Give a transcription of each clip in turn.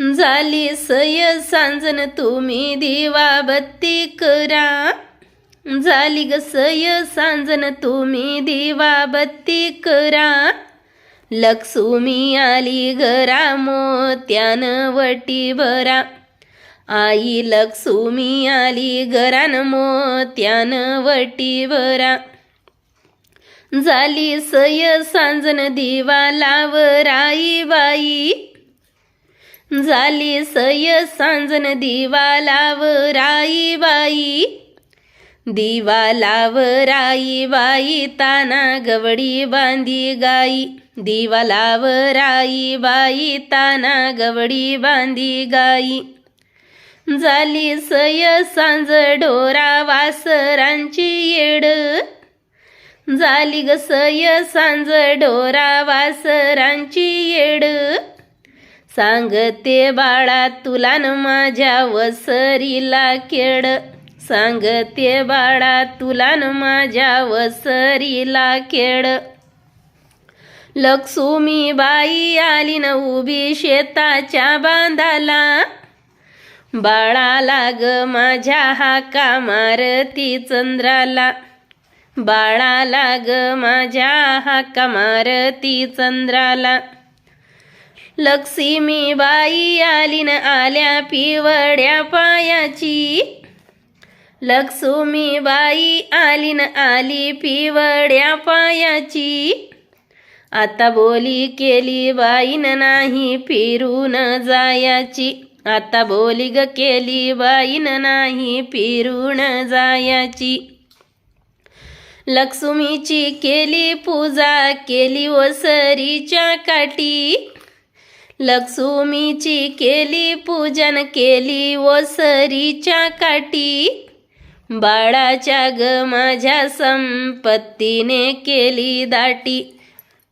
झाली सय सांजन तुम्ही दिवा बत्ती करा. झाली ग सय सांजन तुम्ही दिवा बत्ती करा. लक्ष्मी आली घरा मोत्यानं वटी भरा. आई लक्ष्मी आली घरान मोत्यान वटी भरा. झाली सय सांजन दिवा लाव राई बाई. झाली सय सांजन दिवा लाव राई बाई दिवा लाव राई बाई ताना गवडी बांधी गाई. दिवा लाव राई बाई ताना गवडी बांधी गाई. झाली सय सांज ढोरा वासरांची येड. झाली ग सय सांज ढोरा वासरांची येड. सांगते बाळा तुला न माझ्या वसरीला केड. सांगते बाळा तुला न माझ्या वसरीला केड. लक्ष्मी बाई आली न उभी शेताच्या बांधाला. बाळाला ग माझ्या हाका मारती चंद्राला. बाळाला ग माझ्या हाका मारती चंद्राला. लक्ष्मी बाई आली न आल्या पिवड्या पायाची. लक्ष्मी बाई आली न आली पिवड्या पायाची. आता बोली केली बाईन नाही फिरून जायाची. आता बोली ग केली बाईन नाही फिरून जायाची. लक्ष्मीची केली पूजा केली ओसरीच्या काठी. लक्ष्मीची केली पूजन केली ओसरीच्या काठी. बाळाच्या ग माझ्या संपत्तीने केली दाटी.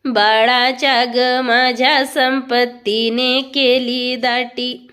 बाळाच्या ग माझ्या संपत्तीने केली दाटी.